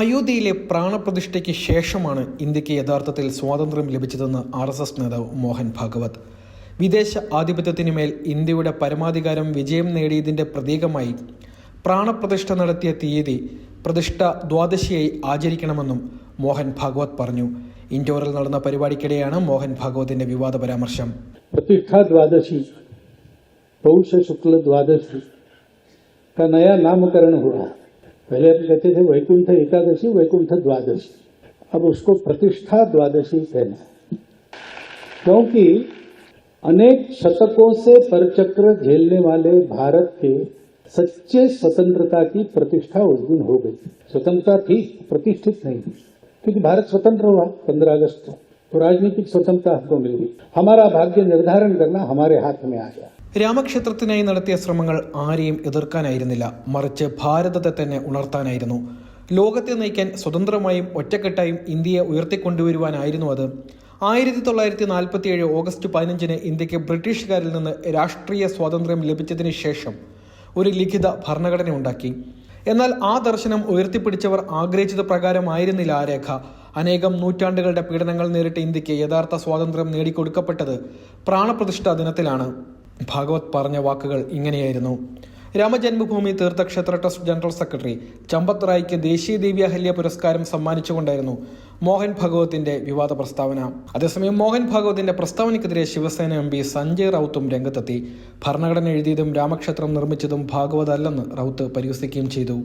അയോധ്യയിലെ പ്രാണപ്രതിഷ്ഠയ്ക്ക് ശേഷമാണ് ഇന്ത്യയ്ക്ക് യഥാർത്ഥത്തിൽ സ്വാതന്ത്ര്യം ലഭിച്ചതെന്ന് ആർ എസ് എസ് നേതാവ് മോഹൻ ഭാഗവത്. വിദേശ ആധിപത്യത്തിനുമേൽ ഇന്ത്യയുടെ പരമാധികാരം വിജയം നേടിയതിന്റെ പ്രതീകമായി പ്രാണപ്രതിഷ്ഠ നടത്തിയ തീയതി പ്രതിഷ്ഠ ദ്വാദശിയായി ആചരിക്കണമെന്നും മോഹൻ ഭാഗവത് പറഞ്ഞു. ഇൻഡോറിൽ നടന്ന പരിപാടിക്കിടെയാണ് മോഹൻ ഭാഗവതിന്റെ വിവാദ പരാമർശം. പ്രതിഷ്ഠ ദ്വാദശി ശുക്ല ദ്വാദശി നയാ നാമകരണം पहले हम कहते थे वैकुंठ एकादशी, वैकुंठ द्वादशी। अब उसको प्रतिष्ठा द्वादशी कहना। क्योंकि अनेक शतकों से परचक्र झेलने वाले भारत के सच्चे स्वतंत्रता की प्रतिष्ठा उस दिन हो गई। स्वतंत्रता थी, प्रतिष्ठित नहीं। थी क्योंकि भारत स्वतंत्र हुआ पंद्रह अगस्त को। तो राजनीतिक स्वतंत्रता हमको मिल गई। हमारा भाग्य निर्धारण करना हमारे हाथ में आ गया। രാമക്ഷേത്രത്തിനായി നടത്തിയ ശ്രമങ്ങൾ ആരെയും എതിർക്കാനായിരുന്നില്ല. മറിച്ച് ഭാരതത്തെ തന്നെ ഉണർത്താനായിരുന്നു. ലോകത്തെ നയിക്കാൻ സ്വതന്ത്രമായും ഒറ്റക്കെട്ടായും ഇന്ത്യയെ ഉയർത്തിക്കൊണ്ടുവരുവാനായിരുന്നു അത്. ആയിരത്തി തൊള്ളായിരത്തി നാൽപ്പത്തിയേഴ് ഓഗസ്റ്റ് പതിനഞ്ചിന് ഇന്ത്യയ്ക്ക് ബ്രിട്ടീഷുകാരിൽ നിന്ന് രാഷ്ട്രീയ സ്വാതന്ത്ര്യം ലഭിച്ചതിന് ശേഷം ഒരു ലിഖിത ഭരണഘടന ഉണ്ടാക്കി. എന്നാൽ ആ ദർശനം ഉയർത്തിപ്പിടിച്ചവർ ആഗ്രഹിച്ചത് പ്രകാരമായിരുന്നില്ല ആ രേഖ. അനേകം നൂറ്റാണ്ടുകളുടെ പീഡനങ്ങൾ നേരിട്ട് ഇന്ത്യയ്ക്ക് യഥാർത്ഥ സ്വാതന്ത്ര്യം നേടിക്കൊടുക്കപ്പെട്ടത് പ്രാണപ്രതിഷ്ഠാ ദിനത്തിലാണ്. ഭാഗവത് പറഞ്ഞ വാക്കുകൾ ഇങ്ങനെയായിരുന്നു. Ramjanmabhoomi Teerthkshetra trust general secretary Champat റായ്ക്ക് ദേശീയ ദേവി അഹല്യ പുരസ്കാരം സമ്മാനിച്ചുകൊണ്ടായിരുന്നു മോഹൻ ഭഗവത്തിന്റെ വിവാദ പ്രസ്താവന. അതേസമയം മോഹൻ ഭാഗവത്തിന്റെ പ്രസ്താവനയ്ക്കെതിരെ ശിവസേന എം പി സഞ്ജയ് റൌത്തും രംഗത്തെത്തി. ഭരണഘടന എഴുതിയതും രാമക്ഷേത്രം നിർമ്മിച്ചതും ഭാഗവതല്ലെന്ന് റൌത്ത് പരിഹസിക്കുകയും ചെയ്തു.